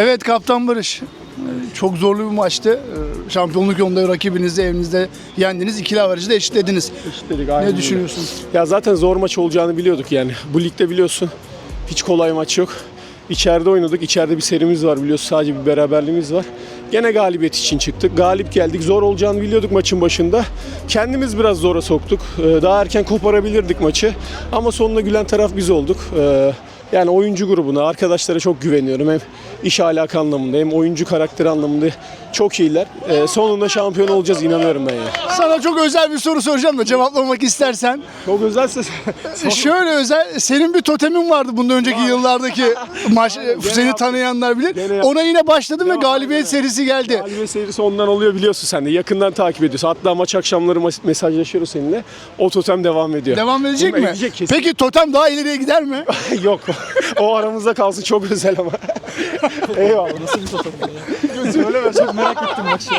Evet Kaptan Barış. Çok zorlu bir maçtı. Ee, Şampiyonluk yolunda rakibinizi evinizde yendiniz. İkili avarajı da eşitlediniz. Dedik, aynen Ne düşünüyorsun? Ya zaten zor maç olacağını biliyorduk yani. Bu ligde biliyorsun hiç kolay maç yok. İçeride oynadık. İçeride bir serimiz var biliyorsun. Sadece bir beraberliğimiz var. Gene galibiyet için çıktık. Galip geldik. Zor olacağını biliyorduk maçın başında. Kendimiz biraz zora soktuk. Ee, Daha erken koparabilirdik maçı. Ama sonunda gülen taraf biz olduk. Yani oyuncu grubuna, arkadaşlara çok güveniyorum. Hem iş alaka anlamında hem oyuncu karakteri anlamında çok iyiler. Ee, Sonunda şampiyon olacağız inanıyorum ben yani. Sana çok özel bir soru soracağım da cevaplamak istersen. Çok özelse Şöyle özel, senin bir totemin vardı bundan önceki yıllardaki maç, seni tanıyanlar bilir. Gene yaptım. Ona yine başladım ve galibiyet serisi geldi. Galibiyet serisi ondan oluyor biliyorsun sen de. Yakından takip ediyorsun. Hatta maç akşamları mas- mesajlaşıyoruz seninle. O totem devam ediyor. Devam edecek Oğlum, mi? Edecek kesin. Peki totem daha ileriye gider mi? Yok. O aramızda kalsın çok özel ama. Eyvallah. Söyleme çok merak ettim maçı.